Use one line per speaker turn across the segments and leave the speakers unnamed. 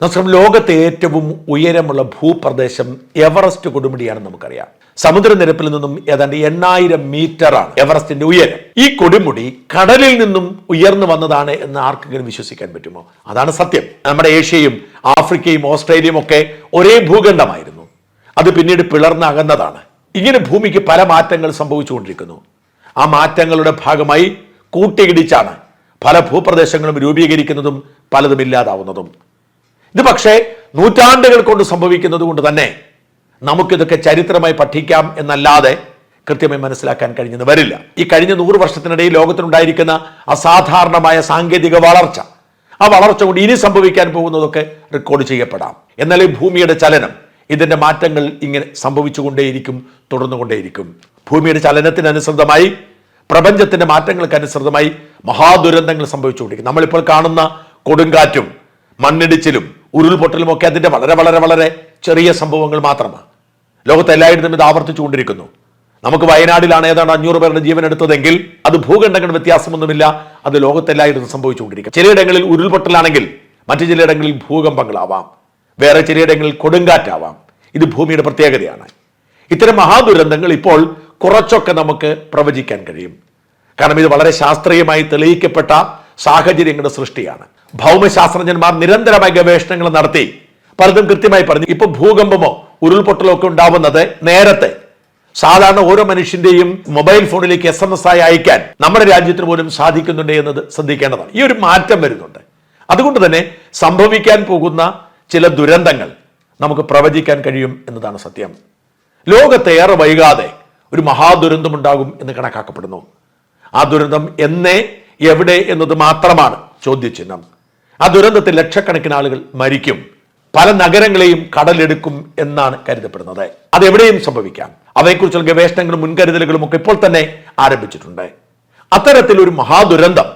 നമസ്കാരം ലോകത്തെ ഏറ്റവും ഉയരമുള്ള ഭൂപ്രദേശം എവറസ്റ്റ് കൊടുമുടിയാണെന്ന് നമുക്കറിയാം. സമുദ്രനിരപ്പിൽ നിന്നും ഏതാണ്ട് എണ്ണായിരം മീറ്ററാണ് എവറസ്റ്റിന്റെ ഉയരം. ഈ കൊടുമുടി കടലിൽ നിന്നും ഉയർന്നു വന്നതാണ് എന്ന് ആർക്കെങ്കിലും വിശ്വസിക്കാൻ പറ്റുമോ? അതാണ് സത്യം. നമ്മുടെ ഏഷ്യയും ആഫ്രിക്കയും ഓസ്ട്രേലിയയും ഒക്കെ ഒരേ ഭൂഖണ്ഡമായിരുന്നു. അത് പിന്നീട് പിളർന്നകന്നതാണ്. ഇങ്ങനെ ഭൂമിക്ക് പല മാറ്റങ്ങൾ സംഭവിച്ചുകൊണ്ടിരിക്കുന്നു. ആ മാറ്റങ്ങളുടെ ഭാഗമായി കൂട്ടിയിടിച്ചാണ് പല ഭൂപ്രദേശങ്ങളും രൂപീകരിക്കുന്നതും പലതും ഇല്ലാതാവുന്നതും. ഇത് പക്ഷേ നൂറ്റാണ്ടുകൾ കൊണ്ട് സംഭവിക്കുന്നത് കൊണ്ട് തന്നെ നമുക്കിതൊക്കെ ചരിത്രമായി പഠിക്കാം എന്നല്ലാതെ കൃത്യമായി മനസ്സിലാക്കാൻ കഴിഞ്ഞെന്ന് വരില്ല. ഈ കഴിഞ്ഞ നൂറ് വർഷത്തിനിടയിൽ ലോകത്തിനുണ്ടായിരിക്കുന്ന അസാധാരണമായ സാങ്കേതിക വളർച്ച ആ വളർച്ച കൊണ്ട് ഇനി സംഭവിക്കാൻ പോകുന്നതൊക്കെ റെക്കോർഡ് ചെയ്യപ്പെടാം. എന്നാൽ ഈ ഭൂമിയുടെ ചലനം ഇതിന്റെ മാറ്റങ്ങൾ ഇങ്ങനെ സംഭവിച്ചുകൊണ്ടേയിരിക്കും തുടർന്നുകൊണ്ടേയിരിക്കും. ഭൂമിയുടെ ചലനത്തിനനുസൃതമായി പ്രപഞ്ചത്തിന്റെ മാറ്റങ്ങൾക്ക് അനുസൃതമായി മഹാദുരന്തങ്ങൾ സംഭവിച്ചുകൊണ്ടിരിക്കും. നമ്മളിപ്പോൾ കാണുന്ന കൊടുങ്കാറ്റും മണ്ണിടിച്ചിലും ഉരുൾപൊട്ടലും ഒക്കെ അതിന്റെ വളരെ വളരെ വളരെ ചെറിയ സംഭവങ്ങൾ മാത്രമാണ്. ലോകത്ത് എല്ലായിടത്തും ഇത് ആവർത്തിച്ചുകൊണ്ടിരിക്കുന്നു നമുക്ക് വയനാടിലാണ് ഏതാണ്ട് അഞ്ഞൂറ് പേരുടെ ജീവൻ എടുത്തതെങ്കിൽ അത് ഭൂഖണ്ഡങ്ങൾ വ്യത്യാസമൊന്നുമില്ല. അത് ലോകത്തെല്ലായിടത്തും സംഭവിച്ചുകൊണ്ടിരിക്കും. ചിലയിടങ്ങളിൽ ഉരുൾപൊട്ടലാണെങ്കിൽ മറ്റു ചിലയിടങ്ങളിൽ ഭൂകമ്പങ്ങളാവാം. വേറെ ചിലയിടങ്ങളിൽ കൊടുങ്കാറ്റാവാം. ഇത് ഭൂമിയുടെ പ്രത്യേകതയാണ്. ഇത്തരം മഹാദുരന്തങ്ങൾ ഇപ്പോൾ കുറച്ചൊക്കെ നമുക്ക് പ്രവചിക്കാൻ കഴിയും. കാരണം ഇത് വളരെ ശാസ്ത്രീയമായി തെളിയിക്കപ്പെട്ട സാഹചര്യങ്ങളുടെ സൃഷ്ടിയാണ്. ഭൗമശാസ്ത്രജ്ഞന്മാർ നിരന്തരമായ ഗവേഷണങ്ങൾ നടത്തി. പലതും കൃത്യമായി പറഞ്ഞു. ഇപ്പൊ ഭൂകമ്പമോ ഉരുൾപൊട്ടലോ ഒക്കെ ഉണ്ടാവുന്നത് നേരത്തെ. സാധാരണ ഓരോ മനുഷ്യന്റെയും മൊബൈൽ ഫോണിലേക്ക് എസ് എം എസ് ആയി അയക്കാൻ നമ്മുടെ രാജ്യത്തിന് പോലും സാധിക്കുന്നുണ്ട് എന്നത് ശ്രദ്ധിക്കേണ്ടതാണ്. ഈ ഒരു മാറ്റം വരുന്നുണ്ട്. അതുകൊണ്ട് തന്നെ സംഭവിക്കാൻ പോകുന്ന ചില ദുരന്തങ്ങൾ നമുക്ക് പ്രവചിക്കാൻ കഴിയും എന്നതാണ് സത്യം. ലോകത്തെ ഏറെ വൈകാതെ ഒരു മഹാദുരന്തമുണ്ടാകും എന്ന് കണക്കാക്കപ്പെടുന്നു. ആ ദുരന്തം എന്നേ എവിടെ എന്നത് മാത്രമാണ് ചോദ്യചിഹ്നം. ആ ദുരന്തത്തിൽ ലക്ഷക്കണക്കിന് ആളുകൾ മരിക്കും. പല നഗരങ്ങളെയും കടലെടുക്കും എന്നാണ് കരുതപ്പെടുന്നത്. അത് എവിടെയും സംഭവിക്കാം. അവയെക്കുറിച്ചുള്ള ഗവേഷണങ്ങളും മുൻകരുതലുകളും ഒക്കെ ഇപ്പോൾ തന്നെ ആരംഭിച്ചിട്ടുണ്ട്. അത്തരത്തിൽ ഒരു മഹാദുരന്തം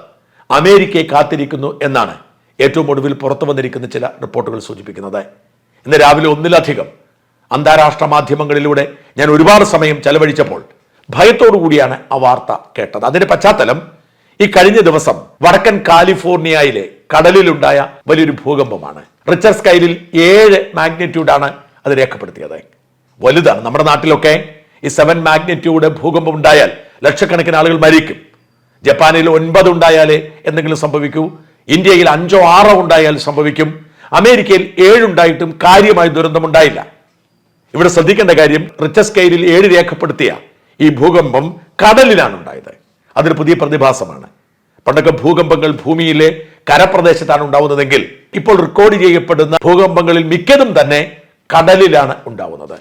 അമേരിക്കയെ കാത്തിരിക്കുന്നു എന്നാണ് ഏറ്റവും ഒടുവിൽ പുറത്തു വന്നിരിക്കുന്ന ചില റിപ്പോർട്ടുകൾ സൂചിപ്പിക്കുന്നത്. ഇന്ന് രാവിലെ ഒന്നിലധികം അന്താരാഷ്ട്ര മാധ്യമങ്ങളിലൂടെ ഞാൻ ഒരുപാട് സമയം ചെലവഴിച്ചപ്പോൾ ഭയത്തോടു കൂടിയാണ് ആ വാർത്ത കേട്ടത്. അതിന്റെ പശ്ചാത്തലം ഈ കഴിഞ്ഞ ദിവസം വടക്കൻ കാലിഫോർണിയയിലെ കടലിലുണ്ടായ വലിയൊരു ഭൂകമ്പമാണ്. റിച്ചർ സ്കൈലിൽ ഏഴ് മാഗ്നിറ്റ്യൂഡാണ് അത് രേഖപ്പെടുത്തിയത്. വലുതാണ് നമ്മുടെ നാട്ടിലൊക്കെ ഈ സെവൻ മാഗ്നിറ്റ്യൂഡ് ഭൂകമ്പം ഉണ്ടായാൽ ലക്ഷക്കണക്കിന് ആളുകൾ മരിക്കും. ജപ്പാനിൽ ഒൻപത് ഉണ്ടായാലേ എന്തെങ്കിലും സംഭവിക്കൂ. ഇന്ത്യയിൽ അഞ്ചോ ആറോ ഉണ്ടായാൽ സംഭവിക്കും. അമേരിക്കയിൽ ഏഴുണ്ടായിട്ടും കാര്യമായി ദുരന്തമുണ്ടായില്ല ഇവിടെ ശ്രദ്ധിക്കേണ്ട കാര്യം റിച്ചർ സ്കെയിലിൽ ഏഴ് രേഖപ്പെടുത്തിയ ഈ ഭൂകമ്പം കടലിലാണ് ഉണ്ടായത്. അതൊരു പുതിയ പ്രതിഭാസമാണ്. പണ്ടൊക്കെ ഭൂകമ്പങ്ങൾ ഭൂമിയിലെ കരപ്രദേശത്താണ് ഉണ്ടാവുന്നതെങ്കിൽ ഇപ്പോൾ റെക്കോർഡ് ചെയ്യപ്പെടുന്ന ഭൂകമ്പങ്ങളിൽ മിക്കതും തന്നെ കടലിലാണ് ഉണ്ടാവുന്നത്.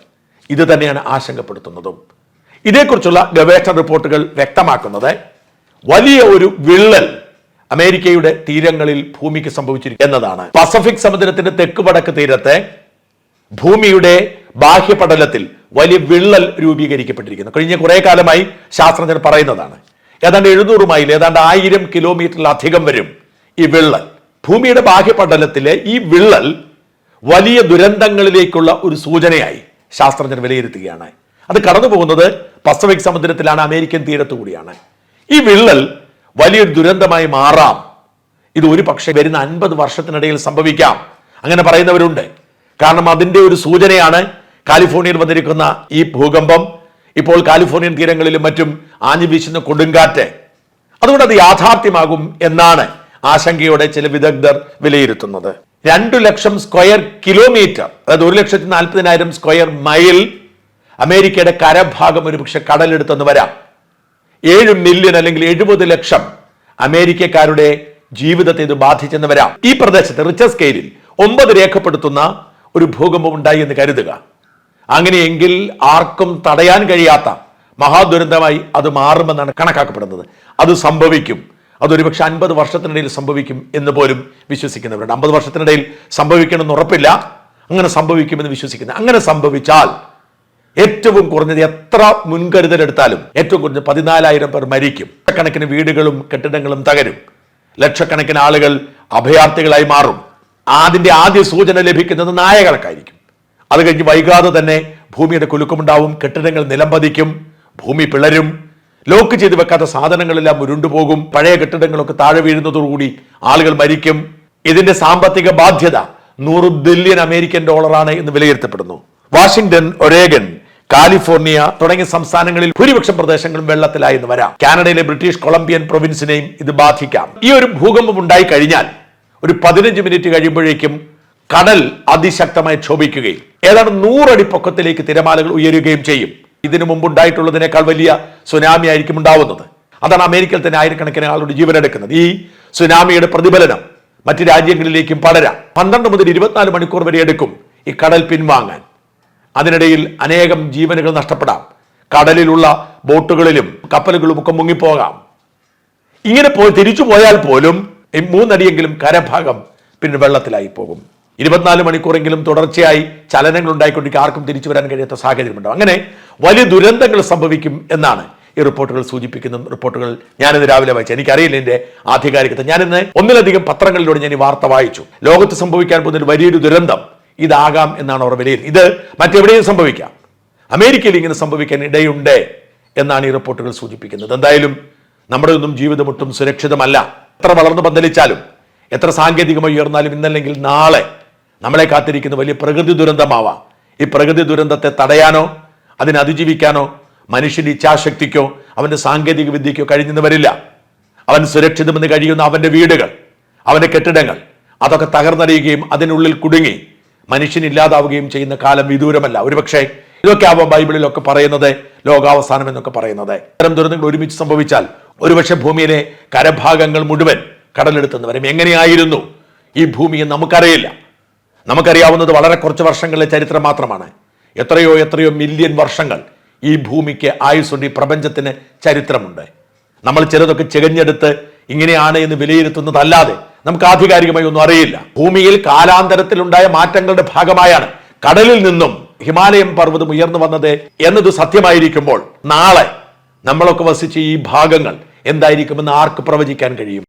ഇത് തന്നെയാണ് ആശങ്കപ്പെടുത്തുന്നതും. ഇതേക്കുറിച്ചുള്ള ഗവേഷണ റിപ്പോർട്ടുകൾ വ്യക്തമാക്കുന്നത് വലിയ ഒരു വിള്ളൽ അമേരിക്കയുടെ തീരങ്ങളിൽ ഭൂമിക്ക് സംഭവിച്ചിരിക്കും എന്നതാണ്. പസഫിക് സമുദ്രത്തിന്റെ തെക്ക് വടക്ക് തീരത്തെ ഭൂമിയുടെ ബാഹ്യപടലത്തിൽ വലിയ വിള്ളൽ രൂപീകരിക്കപ്പെട്ടിരിക്കുന്നു. കഴിഞ്ഞ കുറെ കാലമായി ശാസ്ത്രജ്ഞർ പറയുന്നതാണ്. ഏതാണ്ട് എഴുന്നൂറ് മൈൽ ഏതാണ്ട് ആയിരം കിലോമീറ്ററിലധികം വരും ഈ വിള്ളൽ. ഭൂമിയുടെ ബാഹ്യപടലത്തിലെ ഈ വിള്ളൽ വലിയ ദുരന്തങ്ങളിലേക്കുള്ള ഒരു സൂചനയായി ശാസ്ത്രജ്ഞർ വിലയിരുത്തുകയാണ്. അത് കടന്നു പോകുന്നത് പസഫിക് സമുദ്രത്തിലാണ് അമേരിക്കൻ തീരത്തു കൂടിയാണ്. ഈ വിള്ളൽ വലിയൊരു ദുരന്തമായി മാറാം. ഇത് ഒരു പക്ഷേ വരുന്ന അൻപത് വർഷത്തിനിടയിൽ സംഭവിക്കാം. അങ്ങനെ പറയുന്നവരുണ്ട്. കാരണം അതിന്റെ ഒരു സൂചനയാണ് കാലിഫോർണിയയിൽ വന്നിരിക്കുന്ന ഈ ഭൂകമ്പം. ഇപ്പോൾ കാലിഫോർണിയൻ തീരങ്ങളിലും മറ്റും ആഞ്ഞു വീശുന്ന കൊടുങ്കാറ്റ്. അതുകൊണ്ട് അത് യാഥാർത്ഥ്യമാകും എന്നാണ് ആശങ്കയോടെ ചില വിദഗ്ധർ വിലയിരുത്തുന്നത്. രണ്ടു ലക്ഷം സ്ക്വയർ കിലോമീറ്റർ അതായത് ഒരു ലക്ഷത്തി നാൽപ്പതിനായിരം സ്ക്വയർ മൈൽ അമേരിക്കയുടെ കരഭാഗം ഒരുപക്ഷെ കടലെടുത്തെന്ന് വരാം. ഏഴ് മില്യൺ അല്ലെങ്കിൽ എഴുപത് ലക്ഷം അമേരിക്കക്കാരുടെ ജീവിതത്തെ ഇത് ബാധിച്ചെന്ന് വരാം. ഈ പ്രദേശത്ത് റിച്ചർ സ്കെയിലിൽ ഒമ്പത് രേഖപ്പെടുത്തുന്ന ഒരു ഭൂകമ്പം ഉണ്ടായി എന്ന് കരുതുക. അങ്ങനെയെങ്കിൽ ആർക്കും തടയാൻ കഴിയാത്ത മഹാദുരന്തമായി അത് മാറുമെന്നാണ് കണക്കാക്കപ്പെടുന്നത്. അത് സംഭവിക്കും. അതൊരുപക്ഷെ അൻപത് വർഷത്തിനിടയിൽ സംഭവിക്കും എന്ന് പോലും വിശ്വസിക്കുന്നവരുണ്ട്. അമ്പത് വർഷത്തിനിടയിൽ സംഭവിക്കണമെന്ന് ഉറപ്പില്ല. അങ്ങനെ സംഭവിക്കുമെന്ന് വിശ്വസിക്കുന്നു അങ്ങനെ സംഭവിച്ചാൽ ഏറ്റവും കുറഞ്ഞത് എത്ര മുൻകരുതൽ എടുത്താലും ഏറ്റവും കുറഞ്ഞത് പതിനാലായിരം പേർ മരിക്കും. ലക്ഷക്കണക്കിന് വീടുകളും കെട്ടിടങ്ങളും തകരും. ലക്ഷക്കണക്കിന് ആളുകൾ അഭയാർത്ഥികളായി മാറും. അതിന്റെ ആദ്യ സൂചന ലഭിക്കുന്നത് നായകൾക്കായിരിക്കും അത് കഴിഞ്ഞ് വൈകാതെ തന്നെ ഭൂമിയുടെ കുലുക്കമുണ്ടാവും കെട്ടിടങ്ങൾ നിലംപതിക്കും ഭൂമി പിളരും ലോക്ക് ചെയ്ത് വെക്കാത്ത സാധനങ്ങളെല്ലാം ഉരുണ്ടുപോകും പഴയ കെട്ടിടങ്ങളൊക്കെ താഴെ വീഴുന്നതോടുകൂടി ആളുകൾ മരിക്കും. ഇതിന്റെ സാമ്പത്തിക ബാധ്യത നൂറ് ബില്യൺ അമേരിക്കൻ ഡോളറാണ് എന്ന് വിലയിരുത്തപ്പെടുന്നു. വാഷിംഗ്ടൺ ഒരേഗൻ കാലിഫോർണിയ തുടങ്ങിയ സംസ്ഥാനങ്ങളിൽ ഭൂരിപക്ഷം പ്രദേശങ്ങളും വെള്ളത്തിലായി എന്ന് വരാം. കാനഡയിലെ ബ്രിട്ടീഷ് കൊളംബിയൻ പ്രൊവിൻസിനെയും ഇത് ബാധിക്കാം. ഈ ഒരു ഭൂകമ്പം ഉണ്ടായി കഴിഞ്ഞാൽ ഒരു പതിനഞ്ച് മിനിറ്റ് കഴിയുമ്പോഴേക്കും കടൽ അതിശക്തമായി ക്ഷോഭിക്കുകയും ഏതാണ്ട് നൂറടി പൊക്കത്തിലേക്ക് തിരമാലകൾ ഉയരുകയും ചെയ്യും. ഇതിനു മുമ്പ് ഉണ്ടായിട്ടുള്ളതിനേക്കാൾ വലിയ സുനാമി ആയിരിക്കും ഉണ്ടാവുന്നത്. അതാണ് അമേരിക്കയിൽ തന്നെ ആയിരക്കണക്കിന് ആളുടെ ജീവനെടുക്കുന്നത് ഈ സുനാമിയുടെ പ്രതിഫലനം മറ്റ് രാജ്യങ്ങളിലേക്കും പടരാം. പന്ത്രണ്ട് മുതൽ ഇരുപത്തിനാല് മണിക്കൂർ വരെ എടുക്കും ഈ കടൽ പിൻവാങ്ങാൻ. അതിനിടയിൽ അനേകം ജീവനുകൾ നഷ്ടപ്പെടാം. കടലിലുള്ള ബോട്ടുകളിലും കപ്പലുകളും ഒക്കെ മുങ്ങിപ്പോകാം. ഇങ്ങനെ പോയി തിരിച്ചു പോയാൽ പോലും മൂന്നടിയെങ്കിലും കരഭാഗം പിന്നെ വെള്ളത്തിലായി പോകും. ഇരുപത്തിനാല് മണിക്കൂറെങ്കിലും തുടർച്ചയായി ചലനങ്ങൾ ഉണ്ടായിക്കൊണ്ടിരിക്കും ആർക്കും തിരിച്ചു വരാൻ കഴിയാത്ത സാഹചര്യമുണ്ടാവും. അങ്ങനെ വലിയ ദുരന്തങ്ങൾ സംഭവിക്കും എന്നാണ് ഈ റിപ്പോർട്ടുകൾ സൂചിപ്പിക്കുന്ന റിപ്പോർട്ടുകൾ ഞാനിന്ന് രാവിലെ വായിച്ചു എനിക്കറിയില്ല എന്റെ ആധികാരികത. ഞാനിന്ന് ഒന്നിലധികം പത്രങ്ങളിലൂടെ ഞാൻ ഈ വാർത്ത വായിച്ചു. ലോകത്ത് സംഭവിക്കാൻ പോകുന്ന വലിയൊരു ദുരന്തം ഇതാകാം എന്നാണ് അവർ വിലയിൽ ഇത് മറ്റെവിടെയും സംഭവിക്കാം. അമേരിക്കയിൽ ഇങ്ങനെ സംഭവിക്കാൻ ഇടയുണ്ട് എന്നാണ് ഈ റിപ്പോർട്ടുകൾ സൂചിപ്പിക്കുന്നത്. എന്തായാലും നമ്മുടെ ഒന്നും ജീവിതം ഒട്ടും സുരക്ഷിതമല്ല. എത്ര വളർന്നു പന്തലിച്ചാലും എത്ര സാങ്കേതികമായി ഉയർന്നാലും ഇന്നല്ലെങ്കിൽ നാളെ നമ്മളെ കാത്തിരിക്കുന്ന വലിയ പ്രകൃതി ദുരന്തമാവാം. ഈ പ്രകൃതി ദുരന്തത്തെ തടയാനോ അതിനെ അതിജീവിക്കാനോ മനുഷ്യന്റെ ഇച്ഛാശക്തിക്കോ അവന്റെ സാങ്കേതിക വിദ്യക്കോ കഴിഞ്ഞെന്ന് വരില്ല. അവൻ സുരക്ഷിതമെന്ന് കഴിയുന്ന അവന്റെ വീടുകൾ അവന്റെ കെട്ടിടങ്ങൾ അതൊക്കെ തകർന്നടിയുകയും അതിനുള്ളിൽ കുടുങ്ങി മനുഷ്യനില്ലാതാവുകയും ചെയ്യുന്ന കാലം വിദൂരമല്ല. ഒരുപക്ഷെ ഇതൊക്കെ ആവാം ബൈബിളിലൊക്കെ പറയുന്നത് ലോകാവസാനം എന്നൊക്കെ പറയുന്നത്. ഇത്തരം ദുരന്തങ്ങൾ ഒരുമിച്ച് സംഭവിച്ചാൽ ഒരുപക്ഷെ ഭൂമിയിലെ കരഭാഗങ്ങൾ മുഴുവൻ കടലെടുത്തെന്ന് വരും എങ്ങനെയായിരുന്നു? ഈ ഭൂമിയെ നമുക്കറിയില്ല. നമുക്കറിയാവുന്നത് വളരെ കുറച്ച് വർഷങ്ങളിലെ ചരിത്രം മാത്രമാണ്. എത്രയോ എത്രയോ മില്യൺ വർഷങ്ങൾ ഈ ഭൂമിക്ക് ആയുസ്സുണ്ട് ഈ പ്രപഞ്ചത്തിന് ചരിത്രമുണ്ട്. നമ്മൾ ചിലതൊക്കെ ചികഞ്ഞെടുത്ത് ഇങ്ങനെയാണ് എന്ന് വിലയിരുത്തുന്നതല്ലാതെ നമുക്ക് ആധികാരികമായി ഒന്നും അറിയില്ല. ഭൂമിയിൽ കാലാന്തരത്തിലുണ്ടായ മാറ്റങ്ങളുടെ ഭാഗമായാണ് കടലിൽ നിന്നും ഹിമാലയം പർവതം ഉയർന്നു വന്നത് എന്നത് സത്യമായിരിക്കുമ്പോൾ നാളെ നമ്മളൊക്കെ വസിച്ച ഈ ഭാഗങ്ങൾ എന്തായിരിക്കുമെന്ന് ആർക്ക് പ്രവചിക്കാൻ കഴിയും?